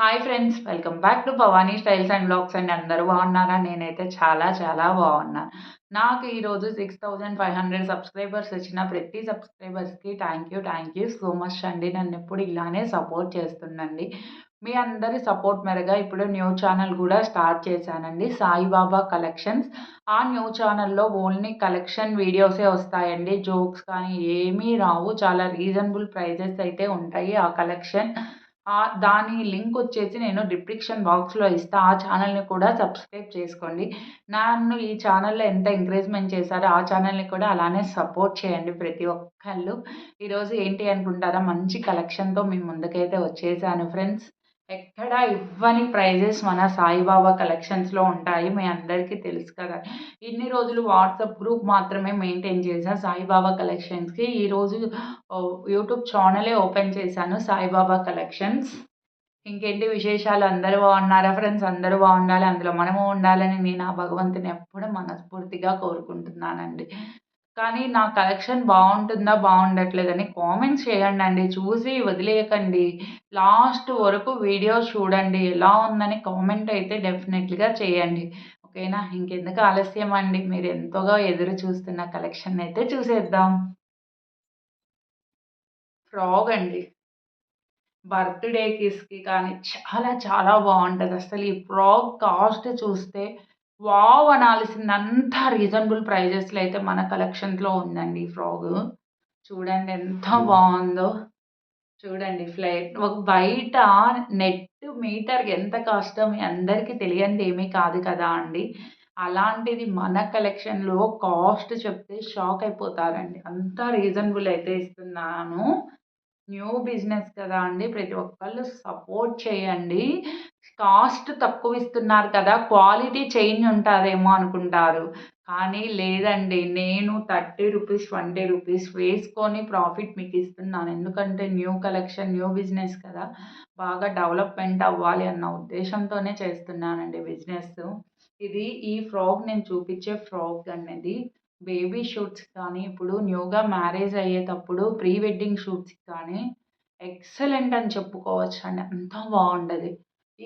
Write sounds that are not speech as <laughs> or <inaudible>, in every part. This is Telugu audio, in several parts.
Hi friends welcome back to Bhavani styles and vlogs and అందరూ బాగున్నారా? నేనైతే చాలా చాలా బాగున్నాను నాకు ఈరోజు six thousand five hundred subscribers వచ్చిన ప్రతి సబ్స్క్రైబర్స్కి thank you thank you so much అండి. నన్ను ఎప్పుడు ఇలానే సపోర్ట్ చేస్తుండండి మీ అందరి సపోర్ట్ మేరగా ఇప్పుడు న్యూ ఛానల్ కూడా స్టార్ట్ చేశానండి. సాయిబాబా కలెక్షన్స్ ఆ న్యూ ఛానల్లో ఓన్లీ కలెక్షన్ వీడియోసే వస్తాయండి. జోక్స్ కానీ ఏమీ రావు. చాలా రీజనబుల్ ప్రైజెస్ అయితే ఉంటాయి ఆ కలెక్షన్ దాని లింక్ వచ్చేసి నేను డిస్క్రిప్షన్ బాక్స్లో ఇస్తా. ఆ ఛానల్ని కూడా సబ్స్క్రైబ్ చేసుకోండి. నన్ను ఈ ఛానల్లో ఎంత ఎంకరేజ్మెంట్ చేశారో ఆ ఛానల్ని కూడా అలానే సపోర్ట్ చేయండి ప్రతి ఒక్కళ్ళు. ఈరోజు ఏంటి అనుకుంటారా మంచి కలెక్షన్తో మీ ముందుకైతే వచ్చేసాను ఫ్రెండ్స్. ఎక్కడ ఇవ్వని ప్రైజెస్ మన సాయిబాబా కలెక్షన్స్లో ఉంటాయి మీ అందరికీ తెలుసు కదా. ఇన్ని రోజులు వాట్సాప్ గ్రూప్ మాత్రమే మెయింటైన్ చేశాను సాయిబాబా కలెక్షన్స్కి. ఈరోజు యూట్యూబ్ ఛానలే ఓపెన్ చేశాను సాయిబాబా కలెక్షన్స్. ఇంకేంటి విశేషాలు? అందరూ బాగున్నారా ఫ్రెండ్స్? అందరూ బాగుండాలి అందులో మనము ఉండాలని నేను ఆ భగవంతుని ఎప్పుడు మనస్ఫూర్తిగా కోరుకుంటున్నానండి. కానీ నా కలెక్షన్ బాగుంటుందా బాగుండట్లేదని కామెంట్స్ చేయండి అండి చూసి వదిలేయకండి. లాస్ట్ వరకు వీడియో చూడండి. ఎలా ఉందని కామెంట్ అయితే డెఫినెట్లీగా చేయండి. ఓకేనా? ఇంకెందుకు ఆలస్యం అండి. మీరు ఎంతోగా ఎదురు చూస్తున్న కలెక్షన్ అయితే చూసేద్దాం. ఫ్రాగ్ అండి. బర్త్డే కిస్కి కానీ చాలా చాలా బాగుంటుంది. అసలు ఈ ఫ్రాగ్ కాస్ట్ చూస్తే వావ్ అనాల్సిందంత రీజనబుల్ ప్రైజెస్లో అయితే మన కలెక్షన్స్లో ఉందండి ఫ్రాగ్. చూడండి ఎంత బాగుందో చూడండి ఫ్లైట్. ఒక బయట నెట్ మీటర్కి ఎంత కాస్టో మీ అందరికీ తెలియంది ఏమీ కాదు కదా అండి. అలాంటిది మన కలెక్షన్లో కాస్ట్ చెప్తే షాక్ అయిపోతారండి. అంత రీజనబుల్ అయితే ఇస్తున్నాను. న్యూ బిజినెస్ కదా అండి. ప్రతి ఒక్కళ్ళు సపోర్ట్ చేయండి. కాస్ట్ తక్కువ ఇస్తున్నారు కదా క్వాలిటీ చేంజ్ ఉంటుందేమో అనుకుంటారు. కానీ లేదండి నేను థర్టీ రూపీస్ ట్వంటీ రూపీస్ వేసుకొని ప్రాఫిట్ మీకు ఇస్తున్నాను. ఎందుకంటే న్యూ కలెక్షన్ న్యూ బిజినెస్ కదా. బాగా డెవలప్మెంట్ అవ్వాలి అన్న ఉద్దేశంతోనే చేస్తున్నానండి బిజినెస్. ఇది ఈ ఫ్రాక్ నేను చూపించే ఫ్రాక్ అనేది బేబీ షూట్స్ కానీ ఇప్పుడు న్యూగా మ్యారేజ్ అయ్యేటప్పుడు ప్రీ వెడ్డింగ్ షూట్స్ కానీ ఎక్సలెంట్ అని చెప్పుకోవచ్చు అండి. అంత బాగుండదు.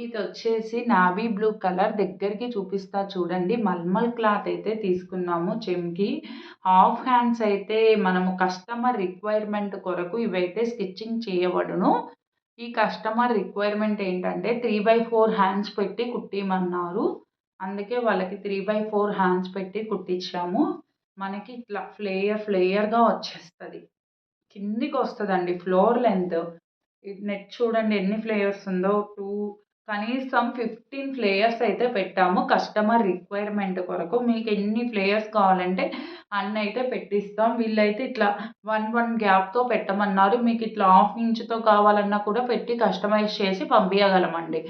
ఇది వచ్చేసి నావీ బ్లూ కలర్ దగ్గరికి చూపిస్తా చూడండి. మల్మల్ క్లాత్ అయితే తీసుకున్నాము చెమ్కి హాఫ్ హ్యాండ్స్ అయితే మనము కస్టమర్ రిక్వైర్మెంట్ కొరకు ఇవైతే స్టిచ్చింగ్ చేయబడును. ఈ కస్టమర్ రిక్వైర్మెంట్ ఏంటంటే త్రీ బై ఫోర్ హ్యాండ్స్ పెట్టి కుట్టిమన్నారు. అందుకే వాళ్ళకి త్రీ బై ఫోర్ హ్యాండ్స్ పెట్టి కుట్టించాము. మనకి ఇట్లా ఫ్లేయర్ ఫ్లేయర్గా వచ్చేస్తుంది. కిందికి వస్తుందండి ఫ్లోర్ లెంత్ నెట్ చూడండి ఎన్ని ఫ్లేయర్స్ ఉందో. టూ కనీసం ఫిఫ్టీన్ ఫ్లేయర్స్ అయితే పెట్టాము. కస్టమర్ రిక్వైర్మెంట్ కొరకు మీకు ఎన్ని ఫ్లేయర్స్ కావాలంటే అన్ని అయితే పెట్టిస్తాం. వీళ్ళైతే ఇట్లా వన్ వన్ గ్యాప్తో పెట్టమన్నారు. మీకు ఇట్లా హాఫ్ ఇంచ్తో కావాలన్నా కూడా పెట్టి కస్టమైజ్ చేసి పంపించగలమండి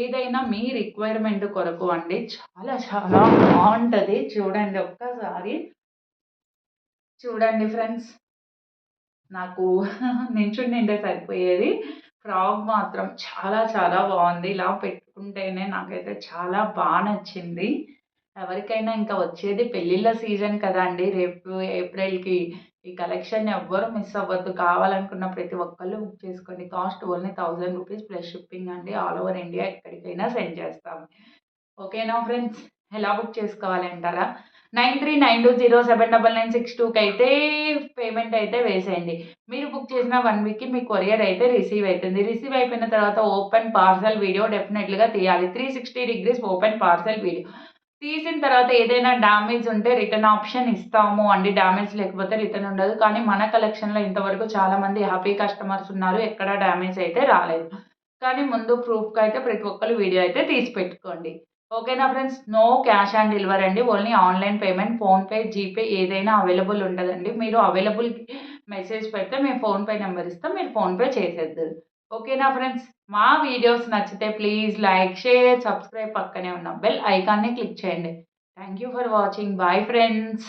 ఏదైనా మీ రిక్వైర్మెంట్ కొరకు అండి. చాలా చాలా బాగుంటుంది. చూడండి ఒక్కసారి. చూడండి ఫ్రెండ్స్. నాకు <laughs> నించుండి నిండే సరిపోయేది. ఫ్రాక్ మాత్రం చాలా చాలా బాగుంది. ఇలా పెట్టుకుంటేనే నాకైతే చాలా బాగా నచ్చింది. ఎవరికైనా ఇంకా వచ్చేది పెళ్ళిళ్ళ సీజన్ కదా అండి రేపు ఏప్రిల్కి ఈ కలెక్షన్ ఎవ్వరు మిస్ అవ్వద్దు. కావాలనుకున్న ప్రతి ఒక్కళ్ళు బుక్ చేసుకోండి. Cost only thousand rupees plus shipping అండి. ఆల్ ఓవర్ ఇండియా ఎక్కడికైనా సెండ్ చేస్తాము ఓకేనా ఫ్రెండ్స్? ఎలా బుక్ చేసుకోవాలి అంటారా? Nine three nine two zero seven double nine six టూకి అయితే పేమెంట్ అయితే వేసేయండి. మీరు బుక్ చేసిన వన్ వీక్కి మీ కొరియర్ అయితే రిసీవ్ అవుతుంది రిసీవ్ అయిపోయిన తర్వాత ఓపెన్ పార్సల్ వీడియో డెఫినెట్గా తీయాలి. Three sixty degrees open parcel video తీసిన తర్వాత ఏదైనా డ్యామేజ్ ఉంటే రిటర్న్ ఆప్షన్ ఇస్తాము అండి. డ్యామేజ్ లేకపోతే రిటర్న్ ఉండదు. కానీ మన కలెక్షన్లో ఇంతవరకు చాలామంది హ్యాపీ కస్టమర్స్ ఉన్నారు. ఎక్కడ డ్యామేజ్ అయితే రాలేదు. కానీ ముందు ప్రూఫ్కి అయితే ప్రతి ఒక్కరు వీడియో అయితే తీసి పెట్టుకోండి. ఓకేనా friends no cash on delivery అండి. Only online payment PhonePe GPay ఏదైనా అవైలబుల్ ఉంటుందండి. మీరు అవైలబుల్ మెసేజ్ పెడితే మేము ఫోన్పే నెంబర్ ఇస్తాం. మీరు ఫోన్పే చేసేద్దరు ఓకేనా ఫ్రెండ్స్ మా వీడియోస్ నచ్చితే ప్లీజ్ లైక్ షేర్ సబ్స్క్రైబ్ పక్కనే ఉన్న బెల్ ఐకాన్ని క్లిక్ చేయండి. Thank you for watching bye friends